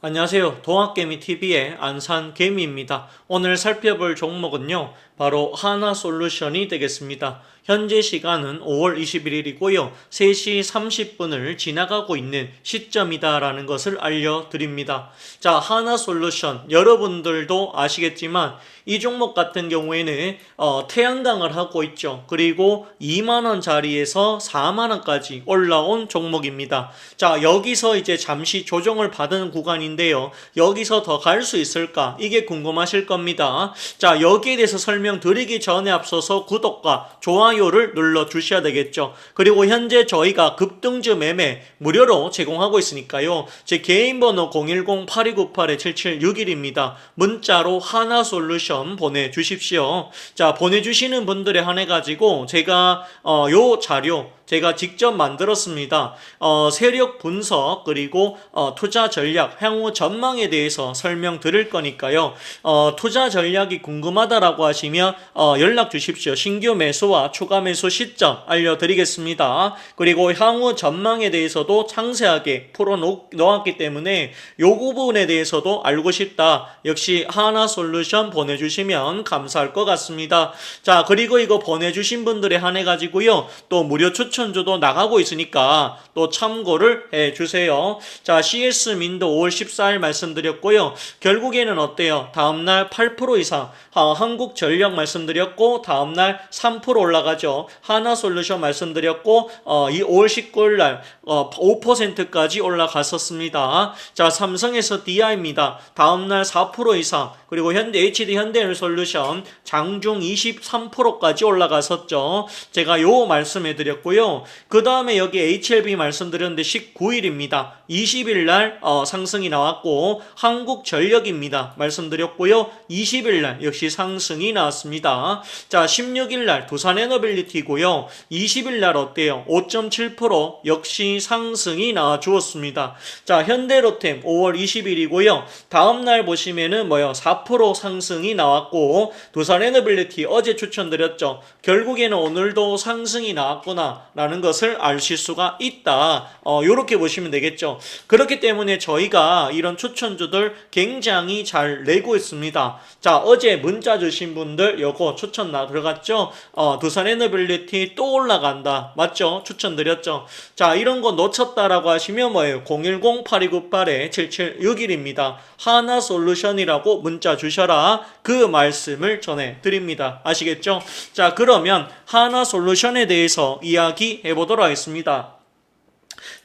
안녕하세요. 동학개미TV의 안산개미입니다. 오늘 살펴볼 종목은요, 바로 하나솔루션이 되겠습니다. 현재 시간은 5월 21일이고요, 3시 30분을 지나가고 있는 시점이다라는 것을 알려드립니다. 자, 하나 솔루션, 여러분들도 아시겠지만, 이 종목 같은 경우에는 어, 태양광을 하고 있죠. 그리고 2만원 자리에서 4만원까지 올라온 종목입니다. 자, 여기서 이제 잠시 조정을 받은 구간인데요. 여기서 더 갈 수 있을까? 이게 궁금하실 겁니다. 자, 여기에 대해서 설명드리기 전에 앞서서 구독과 좋아요 를 눌러 주셔야 되겠죠. 그리고 현재 저희가 급등주 매매 무료로 제공하고 있으니까요. 제 개인 번호 010-8298-7761입니다. 문자로 하나 솔루션 보내주십시오. 자, 보내주시는 분들에 한해 가지고 제가 어, 요 자료 제가 직접 만들었습니다. 어, 세력 분석 그리고 어, 투자 전략 향후 전망에 대해서 설명드릴 거니까요. 어, 투자 전략이 궁금하다라고 하시면 어, 연락 주십시오. 신규 매수와 추가 매수 시점 알려드리겠습니다. 그리고 향후 전망에 대해서도 상세하게 풀어 놓았기 때문에 요 부분에 대해서도 알고 싶다. 역시 하나 솔루션 보내주시면 감사할 것 같습니다. 자 그리고 이거 보내주신 분들에 한해 가지고요. 또 무료 추천 추천주도 나가고 있으니까 또 참고를 해 주세요. 자, CS 민도 5월 14일 말씀드렸고요. 결국에는 어때요? 다음날 8% 이상 어, 한국 전력 말씀드렸고 다음날 3% 올라가죠. 하나 솔루션 말씀드렸고 어, 이 5월 19일 날 어, 5%까지 올라갔었습니다. 자, 삼성에서 DI입니다. 다음날 4% 이상 그리고 현대 HD 현대솔루션 장중 23%까지 올라갔었죠. 제가 요 말씀해 드렸고요. 그 다음에 여기 HLB 말씀드렸는데 19일입니다. 20일 날 어, 상승이 나왔고 한국전력입니다. 말씀드렸고요. 20일 날 역시 상승이 나왔습니다. 자, 16일 날 두산에너빌리티고요. 20일 날 어때요? 5.7% 역시 상승이 나와 주었습니다. 자, 현대로템 5월 20일이고요. 다음 날 보시면은 뭐요? 4% 상승이 나왔고 두산에너빌리티 어제 추천드렸죠. 결국에는 오늘도 상승이 나왔구나 라는 것을 아실 수가 있다. 어, 요렇게 보시면 되겠죠. 그렇기 때문에 저희가 이런 추천주들 굉장히 잘 내고 있습니다. 자, 어제 문자 주신 분들 요거 추천 나 들어갔죠? 어, 두산 에너빌리티 또 올라간다. 맞죠? 추천 드렸죠. 자, 이런 거 놓쳤다라고 하시면 뭐예요? 010-8298-7761입니다. 하나 솔루션이라고 문자 주셔라. 그 말씀을 전해 드립니다. 아시겠죠? 자, 그러면 하나 솔루션에 대해서 이야기 해 보도록 하겠습니다.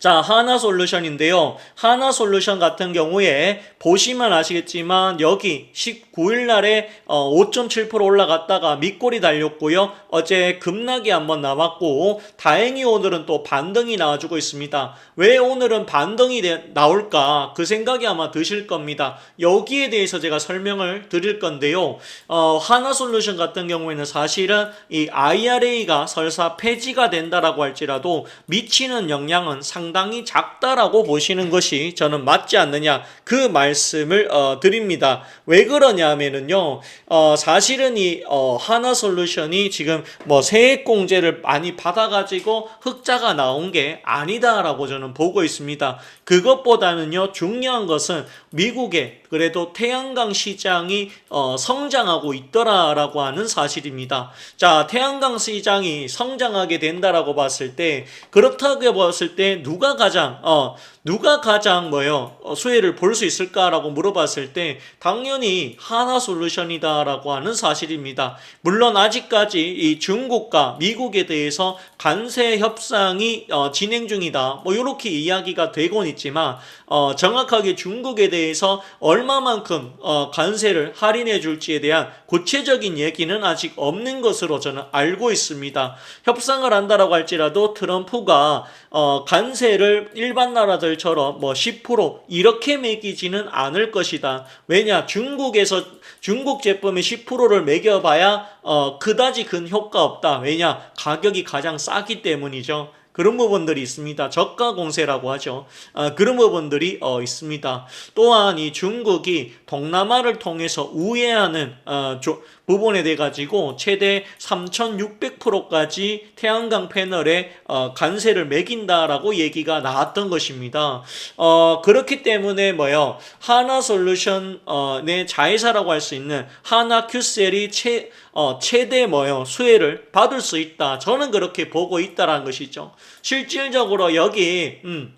자, 하나 솔루션인데요. 하나 솔루션 같은 경우에 보시면 아시겠지만 여기 19일 날에 5.7% 어, 올라갔다가 밑골이 달렸고요. 어제 급락이 한번 나왔고 다행히 오늘은 또 반등이 나와주고 있습니다. 왜 오늘은 반등이 나올까? 그 생각이 아마 드실 겁니다. 여기에 대해서 제가 설명을 드릴 건데요. 어, 하나 솔루션 같은 경우에는 사실은 이 IRA가 설사 폐지가 된다라고 할지라도 미치는 영향은 상당히 상당히 작다라고 보시는 것이 저는 맞지 않느냐 그 말씀을 어, 드립니다. 왜 그러냐면은요, 어, 사실은 이 어, 하나 솔루션이 지금 뭐 세액 공제를 많이 받아가지고 흑자가 나온 게 아니다라고 저는 보고 있습니다. 그것보다는요 중요한 것은 미국의 그래도 태양광 시장이 어, 성장하고 있더라라고 하는 사실입니다. 자, 태양광 시장이 성장하게 된다라고 봤을 때 그렇다고 봤을 때 누가 가장 어, 누가 가장 뭐요 어, 수혜를 볼 수 있을까라고 물어봤을 때 당연히 하나 솔루션이다라고 하는 사실입니다. 물론 아직까지 이 중국과 미국에 대해서 관세 협상이 어, 진행 중이다. 뭐 이렇게 이야기가 되곤 있지만 어, 정확하게 중국에 대해서 얼마만큼 어, 관세를 할인해 줄지에 대한 구체적인 얘기는 아직 없는 것으로 저는 알고 있습니다. 협상을 한다라고 할지라도 트럼프가 어, 관세 를 일반 나라들처럼 뭐 10% 이렇게 매기지는 않을 것이다. 왜냐 중국에서 중국 제품의 10%를 매겨봐야 어, 그다지 큰 효과 없다. 왜냐 가격이 가장 싸기 때문이죠. 그런 부분들이 있습니다. 저가 공세라고 하죠. 아, 그런 부분들이 어, 있습니다. 또한 이 중국이 동남아를 통해서 우회하는 어, 조, 부분에 대해 가지고 최대 3,600%까지 태양광 패널에 어, 관세를 매긴다라고 얘기가 나왔던 것입니다. 어, 그렇기 때문에 뭐요 하나 솔루션 어, 내 자회사라고 할 수 있는 하나 큐셀이 최 어, 최대 뭐요 수혜를 받을 수 있다. 저는 그렇게 보고 있다라는 것이죠. 실질적으로 여기 음,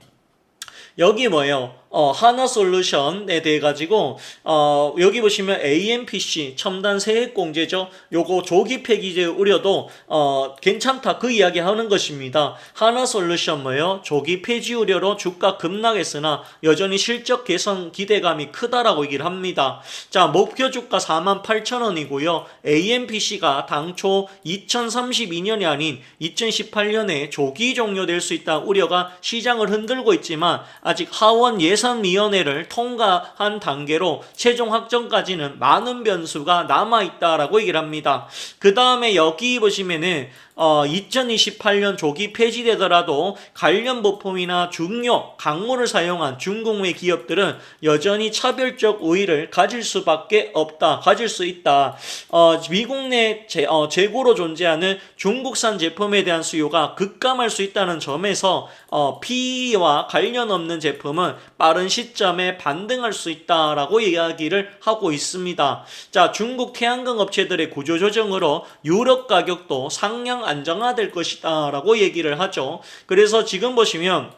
여기 뭐예요? 어, 하나 솔루션에 대해 가지고 어, 여기 보시면 AMPC 첨단 세액 공제죠. 요거 조기 폐기제 우려도 어, 괜찮다 그 이야기 하는 것입니다. 하나 솔루션 뭐예요? 조기 폐지 우려로 주가 급락했으나 여전히 실적 개선 기대감이 크다라고 얘기를 합니다. 자, 목표 주가 48,000원이고요. AMPC가 당초 2032년이 아닌 2018년에 조기 종료될 수 있다 우려가 시장을 흔들고 있지만 아직 하원 예산 위원회를 통과한 단계로 최종 확정까지는 많은 변수가 남아 있다라고 얘기를 합니다. 그 다음에 여기 보시면은 어, 2028년 조기 폐지되더라도 관련 부품이나 중요 강물을 사용한 중국의 기업들은 여전히 차별적 우위를 가질 수밖에 없다, 가질 수 있다. 어, 미국 내 재, 어, 재고로 존재하는 중국산 제품에 대한 수요가 급감할 수 있다는 점에서 어, PE와 관련 없는 제품은 빠른 시점에 반등할 수 있다라고 이야기를 하고 있습니다. 자, 중국 태양광 업체들의 구조 조정으로 유럽 가격도 상향 안정화될 것이다 라고 얘기를 하죠. 그래서 지금 보시면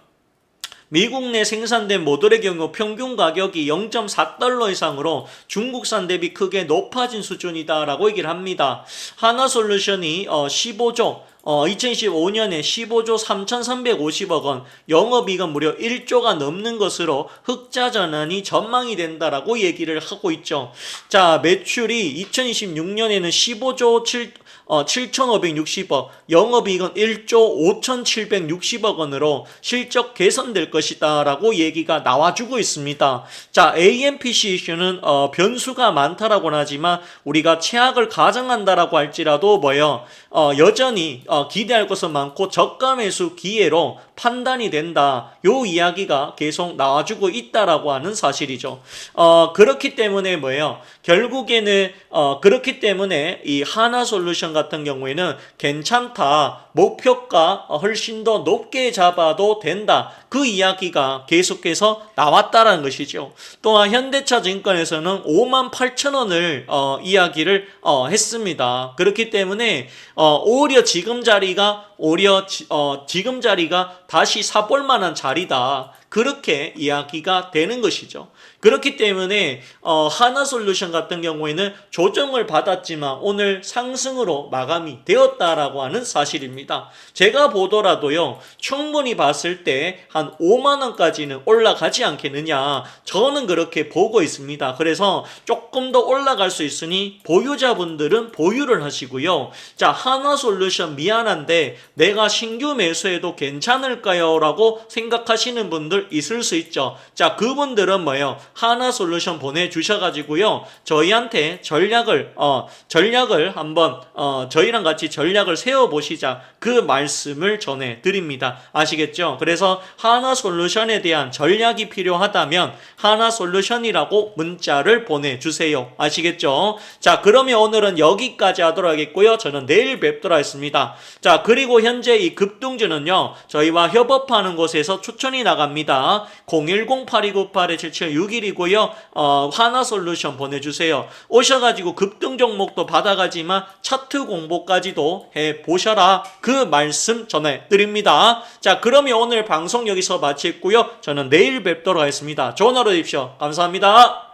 미국 내 생산된 모델의 경우 평균 가격이 0.4달러 이상으로 중국산 대비 크게 높아진 수준이다라고 얘기를 합니다. 하나 솔루션이 어 15조 어, 2015년에 15조 3,350억 원, 영업이익은 무려 1조가 넘는 것으로 흑자 전환이 전망이 된다라고 얘기를 하고 있죠. 자, 매출이 2026년에는 15조 7, 어, 7,560억, 영업이익은 1조 5,760억 원으로 실적 개선될 것이다라고 얘기가 나와주고 있습니다. 자, AMPC 이슈는 어, 변수가 많다라고는 하지만 우리가 최악을 가정한다라고 할지라도 뭐요, 어, 여전히 어, 기대할 것은 많고 저가 매수 기회로 판단이 된다. 요 이야기가 계속 나와주고 있다라고 하는 사실이죠. 어, 그렇기 때문에 뭐예요? 결국에는 어, 그렇기 때문에 이 하나 솔루션 같은 경우에는 괜찮다. 목표가 훨씬 더 높게 잡아도 된다. 그 이야기가 계속해서 나왔다라는 것이죠. 또한 현대차 증권에서는 5만 8천 원을 어, 이야기를 어, 했습니다. 그렇기 때문에 어, 오히려 지금 자리가 오히려 지, 어, 지금 자리가 다시 사볼 만한 자리다. 그렇게 이야기가 되는 것이죠. 그렇기 때문에 어, 하나 솔루션 같은 경우에는 조정을 받았지만 오늘 상승으로 마감이 되었다라고 하는 사실입니다. 제가 보더라도요 충분히 봤을 때 한 5만 원까지는 올라가지 않겠느냐 저는 그렇게 보고 있습니다. 그래서 조금 더 올라갈 수 있으니 보유자분들은 보유를 하시고요. 자 하나솔루션 미안한데 내가 신규 매수해도 괜찮을까요?라고 생각하시는 분들 있을 수 있죠. 자 그분들은 뭐예요? 하나 솔루션 보내주셔가지고요. 저희한테 전략을, 어, 전략을 한번, 어, 저희랑 같이 전략을 세워보시자. 그 말씀을 전해드립니다. 아시겠죠? 그래서 하나 솔루션에 대한 전략이 필요하다면 하나 솔루션이라고 문자를 보내주세요. 아시겠죠? 자, 그러면 오늘은 여기까지 하도록 하겠고요. 저는 내일 뵙도록 하겠습니다. 자, 그리고 현재 이 급등주는요, 저희와 협업하는 곳에서 추천이 나갑니다. 010-8298-7761이고요. 어, 하나 솔루션 보내주세요. 오셔가지고 급등 종목도 받아가지만 차트 공보까지도 해 보셔라. 그 말씀 전해드립니다. 자, 그러면 오늘 방송 여기서 마치고요. 저는 내일 뵙도록 하겠습니다. 좋은 하루 되십시오. 감사합니다.